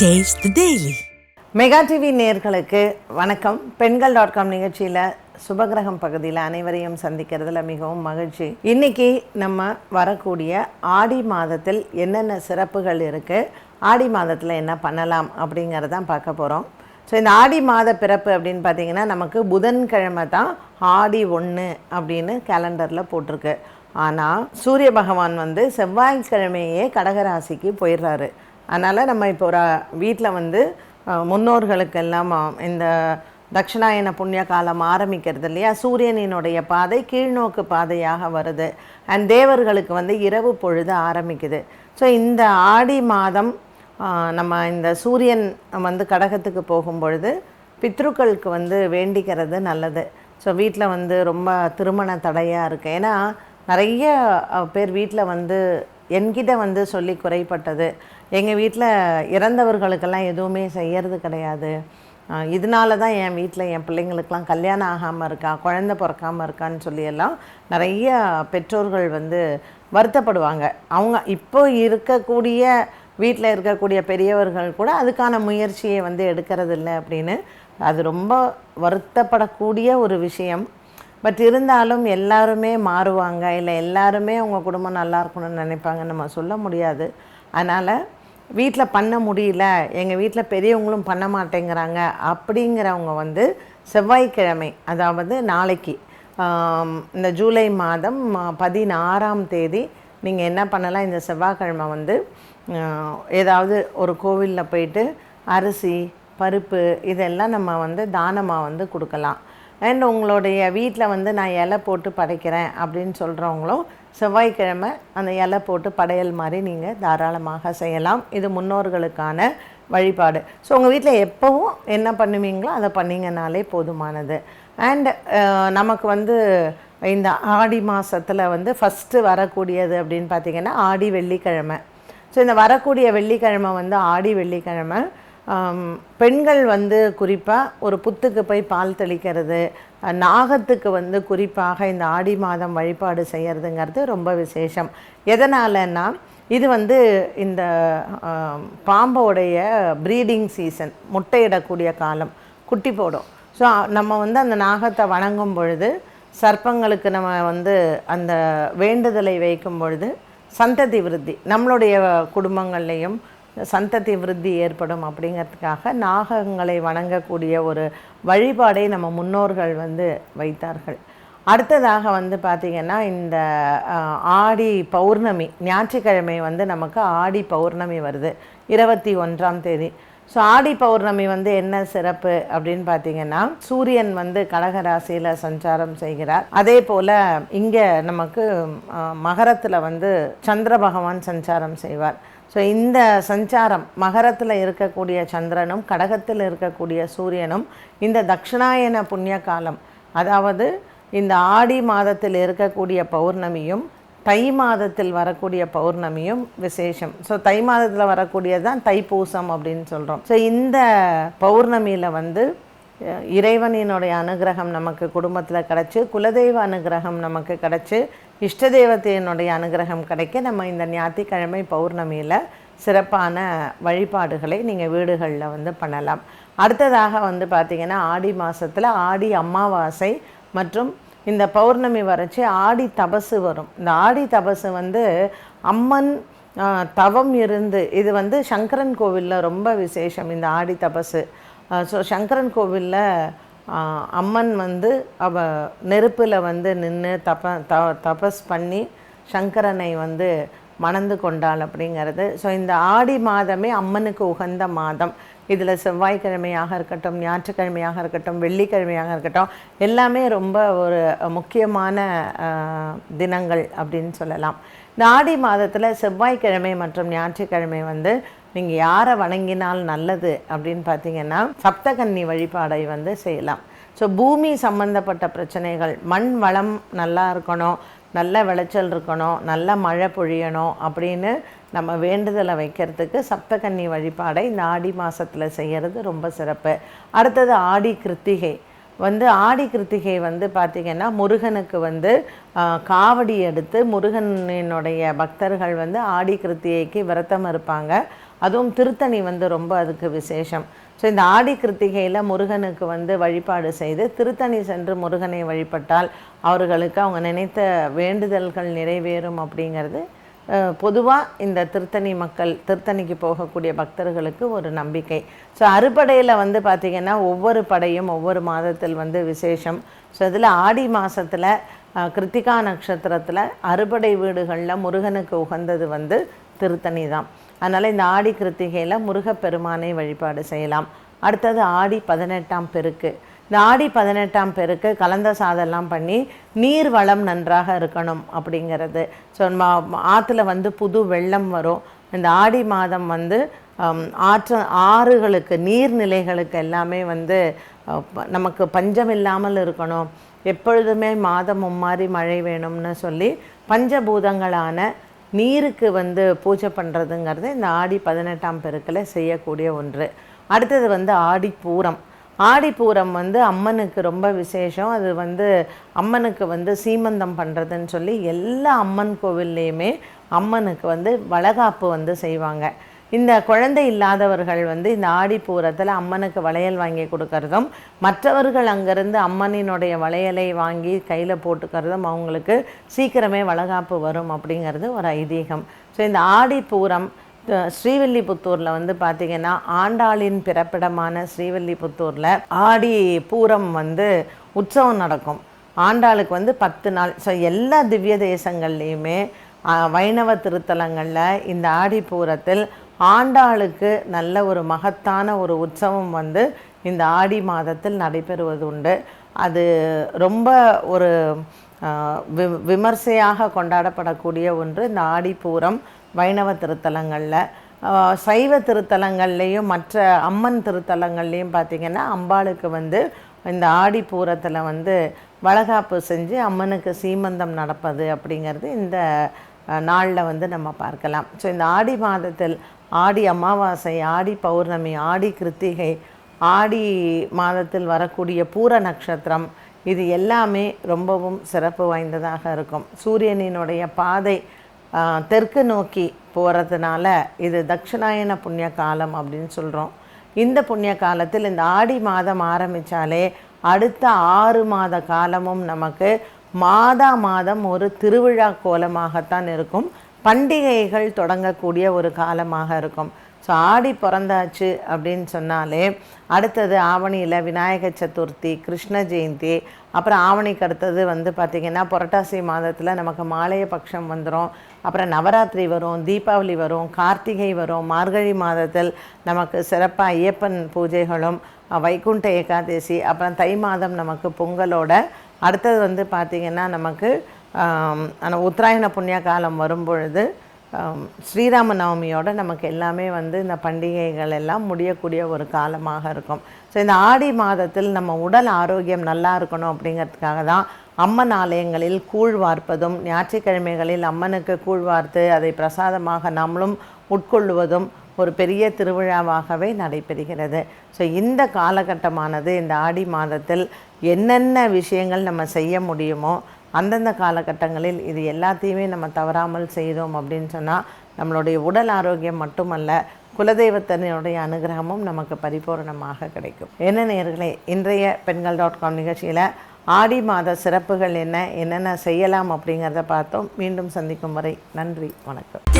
Taste daily mega TV நேர்களுக்கு வணக்கம். பெண்கள் டாட் காம் நிகழ்ச்சியில் சுபகிரகம் பகுதியில் அனைவரையும் சந்திக்கிறதுல மிகவும் மகிழ்ச்சி. இன்னைக்கு நம்ம வரக்கூடிய ஆடி மாதத்தில் என்னென்ன சிறப்புகள் இருக்குது ஆடி மாதத்தில் என்ன பண்ணலாம் அப்படிங்கிறதான் பார்க்க போகிறோம் ஸோ இந்த ஆடி மாத பிறப்பு அப்படின்னு பார்த்தீங்கன்னா நமக்கு புதன்கிழமை தான் ஆடி ஒன்று அப்படின்னு கேலண்டரில் போட்டிருக்கு. ஆனால் சூரிய பகவான் வந்து செவ்வாய்க்கிழமையே கடகராசிக்கு போயிடுறாரு. அதனால் நம்ம இப்போ ஒரு வீட்டில் வந்து முன்னோர்களுக்கெல்லாம் இந்த தட்சிணாயன புண்ணிய காலம் ஆரம்பிக்கிறது இல்லையா? சூரியனினுடைய பாதை கீழ்நோக்கு பாதையாக வருது. அண்ட் தேவர்களுக்கு வந்து இரவு பொழுது ஆரம்பிக்குது. ஸோ இந்த ஆடி மாதம் நம்ம இந்த சூரியன் வந்து கடகத்துக்கு போகும் பொழுது பித்ருக்களுக்கு வந்து வேண்டிக்கிறது நல்லது. ஸோ வீட்டில் வந்து ரொம்ப திருமண தடையாக இருக்குது ஏன்னா நிறைய பேர் வீட்டில் வந்து என்கிட்ட வந்து சொல்லி குறைப்பட்டது. எங்கள் வீட்டில் இறந்தவர்களுக்கெல்லாம் எதுவுமே செய்யறது கிடையாது. இதனால தான் என் வீட்டில் என் பிள்ளைங்களுக்கெலாம் கல்யாணம் ஆகாமல் இருக்கா குழந்த பிறக்காமல் இருக்கான்னு சொல்லியெல்லாம் நிறைய பெற்றோர்கள் வந்து வருத்தப்படுவாங்க. அவங்க இப்போ இருக்கக்கூடிய வீட்டில் இருக்கக்கூடிய பெரியவர்கள் கூட அதுக்கான முயற்சியை வந்து எடுக்கிறது இல்லை அப்படின்னு அது ரொம்ப வருத்தப்படக்கூடிய ஒரு விஷயம். பட் இருந்தாலும் எல்லாருமே மாறுவாங்க. இல்லை எல்லாருமே உங்கள் குடும்பம் நல்லா இருக்கணும்னு நினைப்பாங்க நம்ம சொல்ல முடியாது. அதனால் வீட்டில் பண்ண முடியல எங்கள் வீட்டில் பெரியவங்களும் பண்ண மாட்டேங்கிறாங்க அப்படிங்கிறவங்க வந்து செவ்வாய்க்கிழமை அதாவது நாளைக்கு இந்த ஜூலை மாதம் பதினாறாம் தேதி நீங்கள் என்ன பண்ணலாம்? இந்த செவ்வாய்க்கிழமை வந்து ஏதாவது ஒரு கோவிலில் போயிட்டு அரிசி பருப்பு இதெல்லாம் நம்ம வந்து தானமாக வந்து கொடுக்கலாம். அண்ட் உங்களுடைய வீட்டில் வந்து நான் இலை போட்டு படைக்கிறேன் அப்படின்னு சொல்கிறவங்களும் செவ்வாய்க்கிழமை அந்த இலை போட்டு படையல் மாதிரி நீங்கள் தாராளமாக செய்யலாம். இது முன்னோர்களுக்கான வழிபாடு. ஸோ உங்கள் வீட்டில் எப்போவும் என்ன பண்ணுவீங்களோ அதை பண்ணிங்கனாலே போதுமானது. அண்ட் நமக்கு வந்து இந்த ஆடி மாதத்தில் வந்து ஃபஸ்ட்டு வரக்கூடியது அப்படின்னு பார்த்தீங்கன்னா ஆடி வெள்ளிக்கிழமை. ஸோ இந்த வரக்கூடிய வெள்ளிக்கிழமை வந்து ஆடி வெள்ளிக்கிழமை. பெண்கள் வந்து குறிப்பாக ஒரு புத்துக்கு போய் பால் தெளிக்கிறது நாகத்துக்கு வந்து குறிப்பாக இந்த ஆடி மாதம் வழிபாடு செய்கிறதுங்கிறது ரொம்ப விசேஷம். எதனாலன்னா இது வந்து இந்த பாம்போடைய ப்ரீடிங் சீசன் முட்டையிடக்கூடிய காலம் குட்டி போடும். ஸோ நம்ம வந்து அந்த நாகத்தை வணங்கும் பொழுது சர்ப்பங்களுக்கு நம்ம வந்து அந்த வேண்டுதலை வைக்கும் பொழுது சந்ததி விருத்தி நம்மளுடைய குடும்பங்கள்லேயும் சந்ததி விருத்தி ஏற்படும் அப்படிங்கிறதுக்காக நாகங்களை வணங்கக்கூடிய ஒரு வழிபாடை நம்ம முன்னோர்கள் வந்து வைத்தார்கள். அடுத்ததாக வந்து பார்த்திங்கன்னா இந்த ஆடி பௌர்ணமி ஞாயிற்றுக்கிழமை வந்து நமக்கு ஆடி பௌர்ணமி வருது. இருபத்தி ஒன்றாம் தேதி. ஸோ ஆடி பௌர்ணமி வந்து என்ன சிறப்பு அப்படின்னு பார்த்தீங்கன்னா சூரியன் வந்து கடகராசியில் சஞ்சாரம் செய்கிறார். அதே போல் இங்கே நமக்கு மகரத்தில் வந்து சந்திர பகவான் சஞ்சாரம் செய்வார். ஸோ இந்த சஞ்சாரம் மகரத்தில் இருக்கக்கூடிய சந்திரனும் கடகத்தில் இருக்கக்கூடிய சூரியனும் இந்த தக்ஷணாயன புண்ணிய காலம் அதாவது இந்த ஆடி மாதத்தில் இருக்கக்கூடிய பௌர்ணமியும் தை மாதத்தில் வரக்கூடிய பௌர்ணமியும் விசேஷம். ஸோ தை மாதத்தில் வரக்கூடியது தான் தைப்பூசம் அப்படின்னு சொல்கிறோம் ஸோ இந்த பௌர்ணமியில் வந்து இறைவனினுடைய அனுகிரகம் நமக்கு குடும்பத்தில் கிடச்சி குலதெய்வ அனுகிரகம் நமக்கு கிடச்சி இஷ்ட தெய்வத்தினுடைய அனுகிரகம் கிடைக்க நம்ம இந்த ஞாயிற்றுக்கிழமை பௌர்ணமியில் சிறப்பான வழிபாடுகளை நீங்கள் வீடுகளில் வந்து பண்ணலாம். அடுத்ததாக வந்து பார்த்திங்கன்னா ஆடி மாதத்தில் ஆடி அமாவாசை மற்றும் இந்த பௌர்ணமி வரைச்சி ஆடி தபசு வரும். இந்த ஆடி தபசு வந்து அம்மன் தவம் இருந்து இது வந்து சங்கரன் கோவிலில் ரொம்ப விசேஷம். இந்த ஆடி தபசு. ஸோ சங்கரன் கோவிலில் அம்மன் வந்து அவ நெருப்பில் வந்து நின்று தப த தபஸ் பண்ணி சங்கரனை வந்து மணந்து கொண்டாள் அப்படிங்கிறது. ஸோ இந்த ஆடி மாதமே அம்மனுக்கு உகந்த மாதம். இதில் செவ்வாய்க்கிழமையாக இருக்கட்டும் ஞாயிற்றுக்கிழமையாக இருக்கட்டும் வெள்ளிக்கிழமையாக இருக்கட்டும் எல்லாமே ரொம்ப ஒரு முக்கியமான தினங்கள் அப்படின்னு சொல்லலாம். இந்த ஆடி மாதத்தில் செவ்வாய்க்கிழமை மற்றும் ஞாயிற்றுக்கிழமை வந்து நீங்கள் யாரை வணங்கினால் நல்லது அப்படின்னு பார்த்தீங்கன்னா சப்தகன்னி வழிபாடை வந்து செய்யலாம். ஸோ பூமி சம்பந்தப்பட்ட பிரச்சனைகள் மண் வளம் நல்லா இருக்கணும் நல்ல விளைச்சல் இருக்கணும் நல்ல மழை பொழியணும் அப்படின்னு நம்ம வேண்டுதலை வைக்கிறதுக்கு சப்தகன்னி வழிபாடை இந்த ஆடி மாதத்தில் செய்கிறது ரொம்ப சிறப்பு. அடுத்தது ஆடி கிருத்திகை. வந்து ஆடி கிருத்திகை வந்து பார்த்திங்கன்னா முருகனுக்கு வந்து காவடி எடுத்து முருகனினுடைய பக்தர்கள் வந்து ஆடி கிருத்திகைக்கு விரதம் இருப்பாங்க. அதுவும் திருத்தணி வந்து ரொம்ப அதுக்கு விசேஷம். ஸோ இந்த ஆடி கிருத்திகையில் முருகனுக்கு வந்து வழிபாடு செய்து திருத்தணி சென்று முருகனை வழிபட்டால் அவர்களுக்கு அவங்க நினைத்த வேண்டுதல்கள் நிறைவேறும் அப்படிங்கிறது பொதுவாக இந்த திருத்தணி மக்கள் திருத்தணிக்கு போகக்கூடிய பக்தர்களுக்கு ஒரு நம்பிக்கை. ஸோ அறுபடையில் வந்து பார்த்திங்கன்னா ஒவ்வொரு படையும் ஒவ்வொரு மாதத்தில் வந்து விசேஷம். ஸோ இதில் ஆடி மாதத்தில் கிருத்திகா நட்சத்திரத்தில் அறுபடை வீடுகளில் முருகனுக்கு உகந்தது வந்து திருத்தணி தான். அதனால் இந்த ஆடி கிருத்திகையில் முருகப்பெருமானை வழிபாடு செய்யலாம். அடுத்தது ஆடி பதினெட்டாம் பெருக்கு. இந்த ஆடி பதினெட்டாம் பெருக்கு கலந்த சாதம்லாம் பண்ணி நீர் வளம் நன்றாக இருக்கணும் அப்படிங்கிறது. ஸோ ஆற்றுல வந்து புது வெள்ளம் வரும். இந்த ஆடி மாதம் வந்து ஆற்று ஆறுகளுக்கு நீர்நிலைகளுக்கு எல்லாமே வந்து நமக்கு பஞ்சம் இல்லாமல் இருக்கணும். எப்பொழுதுமே மாதம் மும்மாறி மழை வேணும்னு சொல்லி பஞ்சபூதங்களான நீருக்கு வந்து பூஜை பண்ணுறதுங்கிறது இந்த ஆடி பதினெட்டாம் பெருக்கில் செய்யக்கூடிய ஒன்று. அடுத்தது வந்து ஆடிப்பூரம். ஆடிப்பூரம் வந்து அம்மனுக்கு ரொம்ப விசேஷம். அது வந்து அம்மனுக்கு வந்து சீமந்தம் பண்ணுறதுன்னு சொல்லி எல்லா அம்மன் கோவில்லையுமே அம்மனுக்கு வந்து வளகாப்பு வந்து செய்வாங்க. இந்த குழந்தை இல்லாதவர்கள் வந்து இந்த ஆடிப்பூரத்தில் அம்மனுக்கு வளையல் வாங்கி கொடுக்கறதும் மற்றவர்கள் அங்கேருந்து அம்மனினுடைய வளையலை வாங்கி கையில் போட்டுக்கிறதும் அவங்களுக்கு சீக்கிரமே வளகாப்பு வரும் அப்படிங்கிறது ஒரு ஐதீகம். ஸோ இந்த ஆடிப்பூரம் த- ஸ்ரீவில்லிபுத்தூரில் வந்து பார்த்திங்கன்னா ஆண்டாளின் பிறப்பிடமான ஸ்ரீவில்லிபுத்தூரில் ஆடி பூரம் வந்து உற்சவம் நடக்கும். ஆண்டாளுக்கு வந்து பத்து நாள் ஸோ எல்லா திவ்ய தேசங்கள்லேயுமே வைணவ திருத்தலங்களில் இந்த ஆடிப்பூரத்தில் ஆண்டாளுக்கு நல்ல ஒரு மகத்தான ஒரு உற்சவம் வந்து இந்த ஆடி மாதத்தில் நடைபெறுவது உண்டு அது ரொம்ப ஒரு வி விமர்சையாக கொண்டாடப்படக்கூடிய ஒன்று இந்த ஆடிப்பூரம் வைணவ திருத்தலங்களில். சைவ திருத்தலங்கள்லேயும் மற்ற அம்மன் திருத்தலங்கள்லேயும் பார்த்திங்கன்னா அம்பாளுக்கு வந்து இந்த ஆடிப்பூரத்தில் வந்து வளகாப்பு செஞ்சு அம்மனுக்கு சீமந்தம் நடப்பது அப்படிங்கிறது இந்த நாளில் வந்து நம்ம பார்க்கலாம். ஸோ இந்த ஆடி மாதத்தில் ஆடி அமாவாசை ஆடி பௌர்ணமி ஆடி கிருத்திகை ஆடி மாதத்தில் வரக்கூடிய பூர நட்சத்திரம் இது எல்லாமே ரொம்பவும் சிறப்பு வாய்ந்ததாக இருக்கும். சூரியனினுடைய பாதை தெற்கு நோக்கி போகிறதுனால இது தட்சிணாயன புண்ணிய காலம் அப்படின்னு சொல்கிறோம் இந்த புண்ணிய காலத்தில் இந்த ஆடி மாதம் ஆரம்பித்தாலே அடுத்த ஆறு மாத காலமும் நமக்கு மாதா மாதம் ஒரு திருவிழா கோலமாகத்தான் இருக்கும். பண்டிகைகள் தொடங்கக்கூடிய ஒரு காலமாக இருக்கும். ஸோ ஆடி பிறந்தாச்சு அப்படின்னு சொன்னாலே அடுத்தது ஆவணியில் விநாயக சதுர்த்தி கிருஷ்ண ஜெயந்தி அப்புறம் ஆவணிக்கு அடுத்தது வந்து பார்த்திங்கன்னா புரட்டாசி மாதத்தில் நமக்கு மாலைய பட்சம் வந்துடும் அப்புறம் நவராத்திரி வரும் தீபாவளி வரும் கார்த்திகை வரும் மார்கழி மாதத்தில் நமக்கு சிறப்பாக ஐயப்பன் பூஜைகளும் வைகுண்ட ஏகாதசி அப்புறம் தை மாதம் நமக்கு பொங்கலோட அடுத்தது வந்து பார்த்திங்கன்னா நமக்கு ஆனால் உத்தராயண புண்ணிய காலம் வரும் பொழுது ஸ்ரீராம நவமியோடு நமக்கு எல்லாமே வந்து இந்த பண்டிகைகள் எல்லாம் முடியக்கூடிய ஒரு காலமாக இருக்கும். ஸோ இந்த ஆடி மாதத்தில் நம்ம உடல் ஆரோக்கியம் நல்லா இருக்கணும் அப்படிங்கிறதுக்காக தான் அம்மன் ஆலயங்களில் கூழ் வார்ப்பதும் ஞாயிற்றுக்கிழமைகளில் அம்மனுக்கு கூழ் வார்த்து அதை பிரசாதமாக நம்மளும் உட்கொள்ளுவதும் ஒரு பெரிய திருவிழாவாகவே நடைபெறுகிறது. ஸோ இந்த காலகட்டமானது இந்த ஆடி மாதத்தில் என்னென்ன விஷயங்கள் நம்ம செய்ய முடியுமோ அந்தந்த காலகட்டங்களில் இது எல்லாத்தையுமே நம்ம தவறாமல் செய்தோம் அப்படின்னு சொன்னால் நம்மளுடைய உடல் ஆரோக்கியம் மட்டுமல்ல குலதெய்வத்தினுடைய அனுகிரகமும் நமக்கு பரிபூரணமாக கிடைக்கும். என்ன நேர்களே இன்றைய பெண்கள் டாட் காம் நிகழ்ச்சியில் ஆடி மாத சிறப்புகள் என்ன என்னென்ன செய்யலாம் அப்படிங்கிறத பார்த்தோம். மீண்டும் சந்திக்கும் வரை நன்றி வணக்கம்.